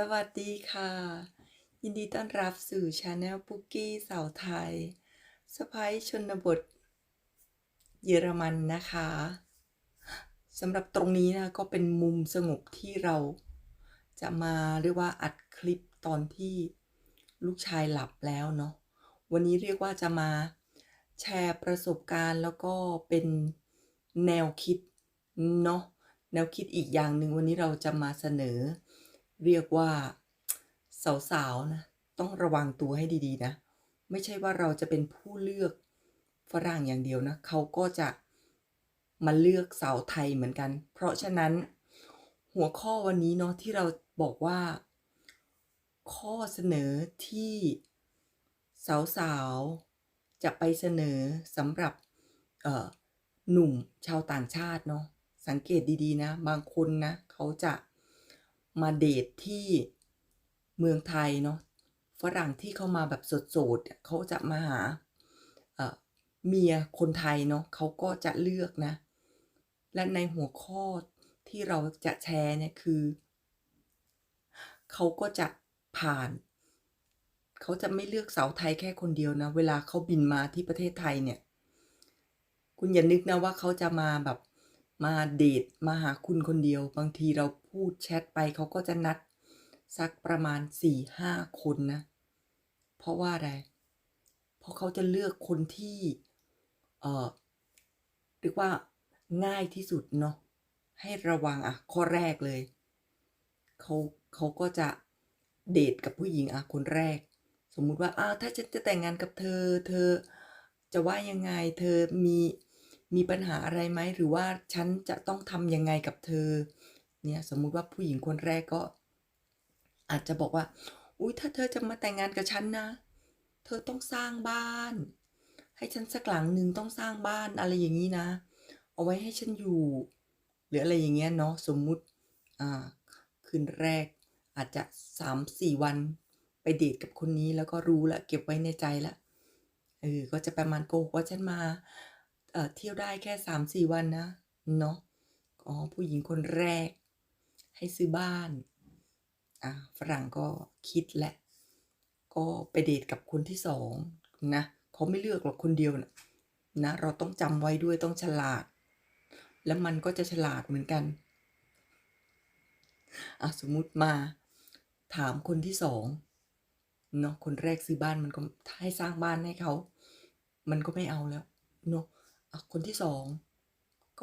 สวัสดีค่ะ ยินดีต้อนรับสู่ชาแนลปุกกี้สาวไทยสไปชนบท เยอรมันนะคะสำหรับตรงนี้นะก็เป็นมุมสงบที่เราจะมาเรียกว่าอัดคลิปตอนที่ลูกชายหลับแล้วเนาะวันนี้เรียกว่าจะมาแชร์ประสบการณ์แล้วก็เป็นแนวคิดเนาะแนวคิดอีกอย่างหนึ่งวันนี้เราจะมาเสนอ เรียกว่าสาวๆนะต้องระวังตัวให้ดีๆนะ ไม่ใช่ว่าเราจะเป็นผู้เลือกฝรั่งอย่างเดียวนะเขาก็จะมาเลือกสาวไทยเหมือนกัน เพราะฉะนั้นหัวข้อวันนี้เนาะที่เราบอกว่า ข้อเสนอที่สาวๆจะไปเสนอสำหรับเออหนุ่มชาวต่างชาติเนาะสังเกตดีๆนะ บางคนนะเขาจะ มาเดทที่เมืองไทยเนาะฝรั่งที่เข้ามาแบบสดๆเขาจะมาหาเอ่อเมียคนไทยเนาะเขาก็จะเลือกนะ และในหัวข้อที่เราจะแชร์เนี่ยคือ เขาก็จะผ่าน เขาจะไม่เลือกสาวไทยแค่คนเดียวนะ เวลาเขาบินมาที่ประเทศไทยเนี่ย คุณอย่านึกนะว่าเขาจะมาแบบมาเดทมาหาคุณคนเดียว บางทีเรา พูดแชทไปเขาก็จะนัดสักประมาณสี่ห้าคนนะ เพราะว่าอะไร เพราะเขาจะเลือกคนที่เออเรียกว่าง่ายที่สุดเนาะให้ระวังอะ ข้อแรกเลยเขาเขาก็จะเดทกับผู้หญิงอะคนแรก สมมุติว่าอ้าวถ้าฉันจะแต่งงานกับเธอ เธอจะว่ายังไงเธอมีมีปัญหาอะไรไหมหรือว่าฉันจะต้องทำยังไงกับเธอ เนี่ยสมมุติว่าผู้หญิงคนแรกก็ อาจจะบอกว่า อุ้ยถ้าเธอจะมาแต่งงานกับฉันนะ เธอต้องสร้างบ้าน ให้ฉันสักหลังหนึ่งต้องสร้างบ้านอะไรอย่างนี้นะ เอาไว้ให้ฉันอยู่ หรืออะไรอย่างเงี้ยเนาะสมมุติอ่าคืนแรกอาจจะสามสี่วันไปเดทกับคนนี้แล้วก็รู้ละเก็บไว้ในใจละเออก็จะประมาณโกว่าฉันมาเอ่อเที่ยวได้แค่สามสี่วันนะเนาะอ๋อผู้หญิงคนแรก ให้ซื้อบ้านอ่าฝรั่งก็คิดแหละ ก็ไปเดทกับคนที่สองนะเขาไม่เลือกหรอกคนเดียวนะนะ เราต้องจำไว้ด้วยต้องฉลาด แล้วมันก็จะฉลาดเหมือนกันอะสมมุติมาถามคนที่สองเนาะคนแรกซื้อบ้านมันก็ให้สร้างบ้านให้เขา มันก็ไม่เอาแล้วเนาะอะคนที่สอง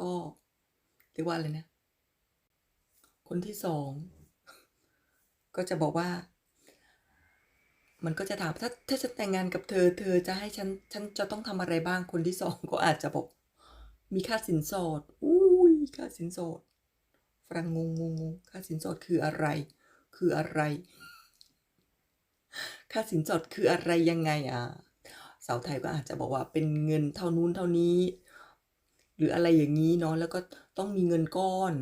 ก็เรียกว่าอะไรนะ คนที่สองก็จะบอกว่า มันก็จะถามถ้าถ้าฉันแต่งงานกับเธอ เธอจะให้ฉันฉันจะต้องทำอะไรบ้างคนที่สองก็อาจจะบอกมีค่าสินสอดอุ้ยค่าสินสอดฝรั่งงงงงค่าสินสอดคืออะไร คืออะไร ค่าสินสอดคืออะไรยังไงอะสาวไทยก็อาจจะบอกว่าเป็นเงินเท่านู้นเท่านี้ หรืออะไรอย่างนี้เนาะแล้วก็ต้องมีเงินก้อน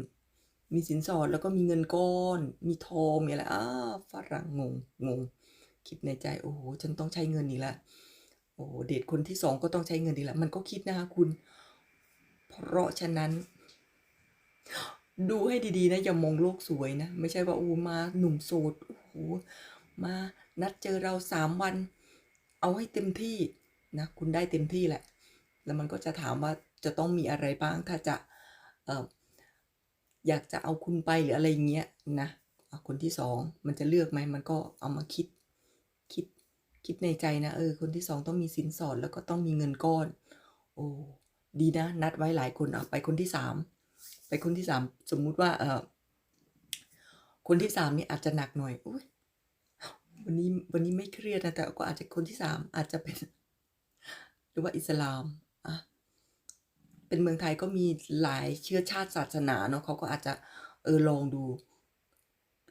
มีสินสอดแล้วก็มีเงินก้อน มีทองมีอะไรอ้าฝรั่งงงงงคิดในใจโอ้โหฉันต้องใช้เงินอีกแล้วโอ้โหเดทคนที่สองก็ต้องใช้เงินอีกล้วมันก็คิดนะคะคุณ เพราะฉะนั้น ดูให้ดีๆนะอย่ามองโลกสวยนะ ไม่ใช่ว่าโอ้มาหนุ่มโสดโอ้โหมานัดเจอเราสามวัน เอาให้เต็มที่นะคุณได้เต็มที่แหละ แล้วมันก็จะถามว่าจะต้องมีอะไรบ้างถ้าจะเอยากจะเอาคุณไปหรืออะไรเงี้ยนะอะคนที่สองมันจะเลือกไหมมันก็เอามาคิดคิดคิดในใจนะเออคนที่สองต้องมีสินสอดแล้วก็ต้องมีเงินก้อน โอ้ดีนะ นัดไว้หลายคนอะไปคนที่สามไปคนที่สามสมมุติว่าเออคนที่สามนี่อาจจะหนักหน่อยอุ้ยวันนี้วันนี้ไม่เครียดนะแต่ก็อาจจะคนที่สามอาจจะเป็น หรือว่าอิสลามอะ เป็นเมืองไทยก็มีหลายเชื้อชาติศาสนาเนาะเขาก็อาจจะเออลองดู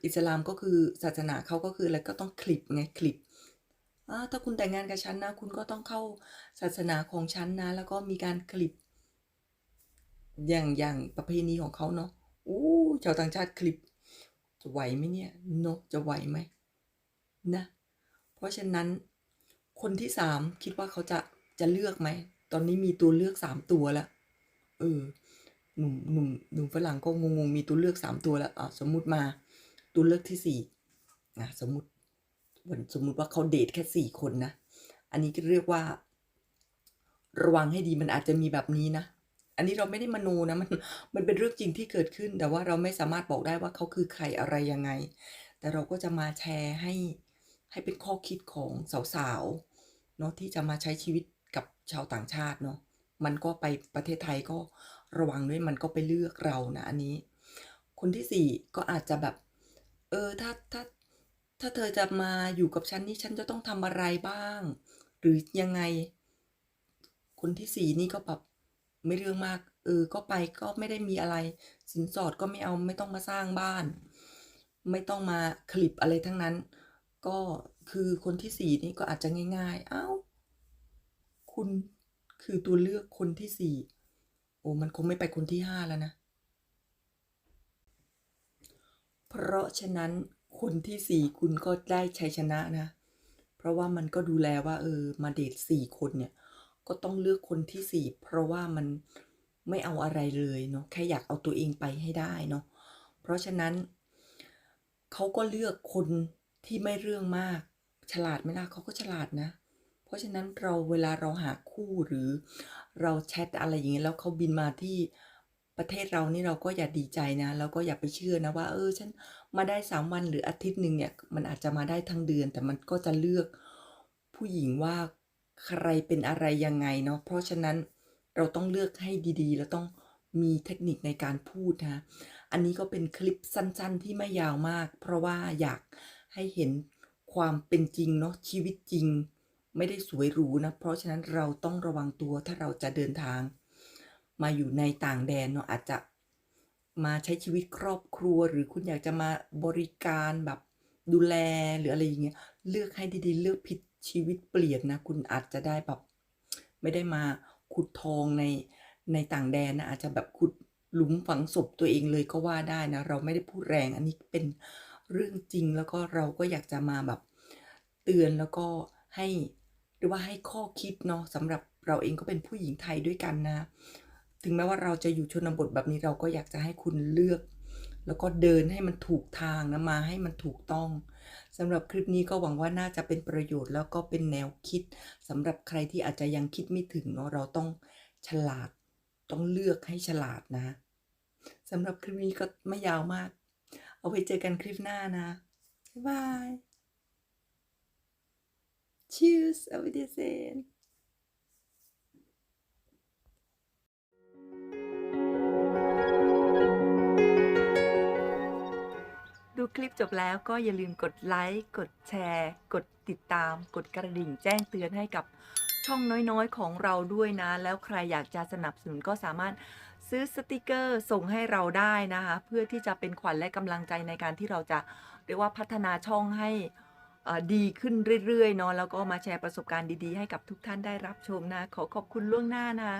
อิสลามก็คือศาสนาเขาก็คืออะไรก็ต้องคลิปไงคลิปถ้าคุณแต่งงานกับฉันนะ คุณก็ต้องเข้าศาสนาของฉันนะ แล้วก็มีการคลิป อย่างอย่างประเพณีของเขาเนาะอู้ชาวต่างชาติคลิปจะไหวไหมเนี่ยเนาะจะไหวไหมนะ เพราะฉะนั้นคนที่สามคิดว่าเขาจะจะเลือกไหม ตอนนี้มีตัวเลือกสามตัวแล้ว เออหนุ่มหนุ่มหนุ่มฝรั่งก็งงๆมีตัวเลือกสามตัวแล้วอะสมมุติมาตัวเลือกที่สี่นะสมมติสมมุติว่าเขาเดทแค่สี่คนนะ อันนี้ก็เรียกว่า ระวังให้ดีมันอาจจะมีแบบนี้นะ อันนี้เราไม่ได้มโนนะมันมันเป็นเรื่องจริงที่เกิดขึ้น แต่ว่าเราไม่สามารถบอกได้ว่าเขาคือใครอะไรยังไง แต่เราก็จะมาแชร์ให้ให้เป็นข้อคิดของสาวๆเนาะที่จะมาใช้ชีวิตกับชาวต่างชาติเนาะ มันก็ไปประเทศไทยก็ระวังด้วยมันก็ไปเลือกเรานะอันนี้ คนที่สี่ก็อาจจะแบบ เออถ้าถ้าถ้าเธอจะมาอยู่กับฉันนี่ฉันจะต้องทำอะไรบ้าง หรือยังไง คนที่สี่นี่ก็แบบไม่เรื่องมาก เออ ก็ไปก็ไม่ได้มีอะไร สินสอดก็ไม่เอาไม่ต้องมาสร้างบ้าน ไม่ต้องมาคลิปอะไรทั้งนั้น ก็คือคนที่สี่นี่ก็อาจจะง่าย ๆ เอ้า คุณ คือตัวเลือกคนที่สี่โอ้มันคงไม่ไปคนที่ห้าแล้วนะ เพราะฉะนั้นคนที่สี่คุณก็ได้ชัยชนะนะ เพราะว่ามันก็ดูแลว่า เออ มาเดทสี่คนเนี่ย ก็ต้องเลือกคนที่สี่เพราะว่ามันไม่เอาอะไรเลยเนาะแค่อยากเอาตัวเองไปให้ได้เนาะเพราะฉะนั้นเขาก็เลือกคนที่ไม่เรื่องมาก ฉลาดไหมล่ะเขาก็ฉลาดนะเราะฉะนั้นเราเวลาเราหาคู่หรือเราแชทอะไรอย่างเงี้ยแล้วเขาบินมาที่ประเทศเรานี่เราก็อย่าดีใจนะแล้วก็อย่าไปเชื่อนะว่า เออฉันมาได้สามวันหรืออาทิตย์หนึ่งเนี่ยมันอาจจะมาได้ทั้งเดือน แต่มันก็จะเลือกผู้หญิงว่าใครเป็นอะไรยังไงเนาะเพราะฉะนั้นเราต้องเลือกให้ดีๆ แล้วต้องมีเทคนิคในการพูดนะอันนี้ก็เป็นคลิปสั้นๆ ที่ไม่ยาวมาก เพราะว่าอยากให้เห็นความเป็นจริงเนาะชีวิตจริง ไม่ได้สวยหรูนะ เพราะฉะนั้นเราต้องระวังตัวถ้าเราจะเดินทาง มาอยู่ในต่างแดนเนาะอาจจะมาใช้ชีวิตครอบครัว หรือคุณอยากจะมาบริการแบบดูแลหรืออะไรอย่างเงี้ยเลือกให้ดีๆ เลือกผิดชีวิตเปลี่ยนนะ คุณอาจจะได้แบบไม่ได้มาขุดทองในในต่างแดนนะอาจจะแบบขุดหลุมฝังศพตัวเองเลยก็ว่าได้นะ เราไม่ได้พูดแรงอันนี้เป็นเรื่องจริงแล้วก็เราก็อยากจะมาแบบเตือนแล้วก็ให้ หรือว่าให้ข้อคิดเนาะสำหรับเราเองก็เป็นผู้หญิงไทยด้วยกันนะ ถึงแม้ว่าเราจะอยู่ชนบทแบบนี้เราก็อยากจะให้คุณเลือก แล้วก็เดินให้มันถูกทางนะมาให้มันถูกต้องสำหรับคลิปนี้ก็หวังว่าน่าจะเป็นประโยชน์แล้วก็เป็นแนวคิดสำหรับใครที่อาจจะยังคิดไม่ถึงเนาะเราต้องฉลาดต้องเลือกให้ฉลาดนะสำหรับคลิปนี้ก็ไม่ยาวมาก เอาไว้เจอกันคลิปหน้านะ บ๊ายบาย Cheers auf Wiedersehen ดูคลิปจบแล้วก็อย่าลืมกดไลค์ กดแชร์ กดติดตาม กดกระดิ่งแจ้งเตือนให้กับช่องน้อยๆ ของเราด้วยนะ แล้วใครอยากจะสนับสนุนก็สามารถซื้อสติกเกอร์ส่งให้เราได้นะคะ เพื่อที่จะเป็นขวัญและกำลังใจในการที่เราจะเรียกว่าพัฒนาช่องให้ ดีขึ้นเรื่อยๆเนาะแล้วก็มาแชร์ประสบการณ์ดีๆ ให้กับทุกท่านได้รับชมนะ ขอขอบคุณล่วงหน้านะ